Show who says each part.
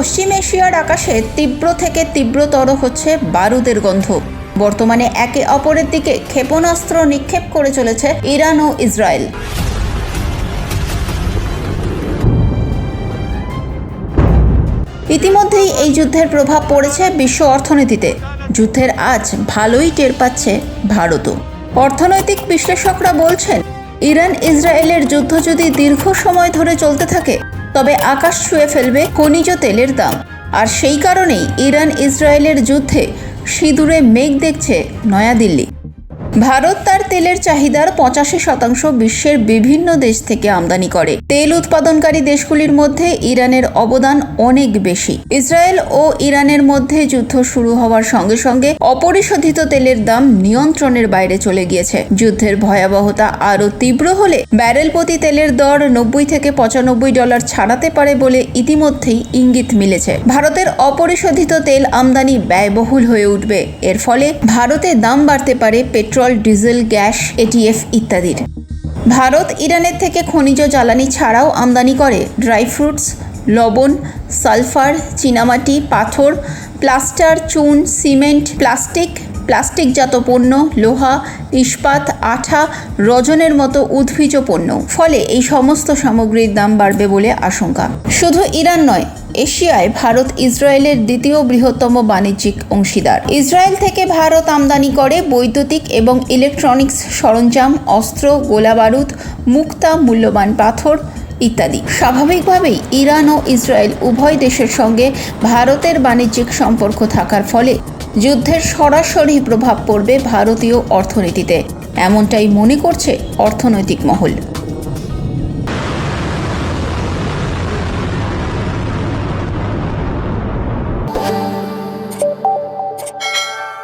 Speaker 1: পশ্চিম এশিয়ার আকাশে তীব্র থেকে তীব্রতর হচ্ছে বারুদের গন্ধ। বর্তমানে একে অপরের দিকে ক্ষেপণাস্ত্র নিক্ষেপ করে চলেছে ইরান ও ইসরায়েল। ইতিমধ্যেই এই যুদ্ধের প্রভাব পড়েছে বিশ্ব অর্থনীতিতে। যুদ্ধের আজ ভালোই টের পাচ্ছে ভারতও। অর্থনৈতিক বিশ্লেষকরা বলছেন ইরান ইসরায়েলের যুদ্ধ যদি দীর্ঘ সময় ধরে চলতে থাকে তবে আকাশ ছুঁয়ে ফেলবে খনিজ তেলের দাম। আর সেই কারণেই ইরান ইসরায়েলের যুদ্ধে সিঁদুরে মেঘ দেখছে নয়াদিল্লি। ভারত তার তেলের চাহিদার পঁচাশি শতাংশ বিশ্বের বিভিন্ন দেশ থেকে আমদানি করে। তেল উৎপাদনকারী দেশগুলির মধ্যে ইরানের অবদান অনেক বেশি। ইসরায়েল ও ইরানের মধ্যে যুদ্ধ শুরু হওয়ার সঙ্গে সঙ্গে অপরিশোধিত তেলের দাম নিয়ন্ত্রণের বাইরে চলে গিয়েছে। যুদ্ধের ভয়াবহতা আরও তীব্র হলে ব্যারেল প্রতি তেলের দর নব্বই থেকে পঁচানব্বই ডলার ছাড়াতে পারে বলে ইতিমধ্যেই ইঙ্গিত মিলেছে। ভারতের অপরিশোধিত তেল আমদানি ব্যয়বহুল হয়ে উঠবে। এর ফলে ভারতে দাম বাড়তে পারে পেট্রোল ডিজেল, গ্যাস এটিএফ ইত্যাদির। ভারত ইরানের থেকে খনিজ জ্বালানি ছাড়াও আমদানি করে ড্রাই ফ্রুটস, লবণ, সালফার, চীনামাটি, পাথর, প্লাস্টার, চুন, সিমেন্ট, প্লাস্টিক প্লাস্টিকজাত পণ্য, লোহা, ইস্পাত, আঠা, রজনের মতো উদ্ভিজ পণ্য। ফলে এই সমস্ত সামগ্রীর দাম বাড়বে বলে আশঙ্কা। শুধু ইরান নয়, এশিয়ায় ভারত ইসরায়েলের দ্বিতীয় বৃহত্তম বাণিজ্যিক অংশীদার। ইসরায়েল থেকে ভারত আমদানি করে বৈদ্যুতিক এবং ইলেকট্রনিক্স সরঞ্জাম, অস্ত্র, গোলাবারুদ, মুক্তা, মূল্যবান পাথর ইত্যাদি। স্বাভাবিকভাবেই ইরান ও ইসরায়েল উভয় দেশের সঙ্গে ভারতের বাণিজ্যিক সম্পর্ক থাকার ফলে যুদ্ধের সরাসরি প্রভাব পড়বে ভারতীয় অর্থনীতিতে। এমনটাই মনে করছে অর্থনৈতিক মহল।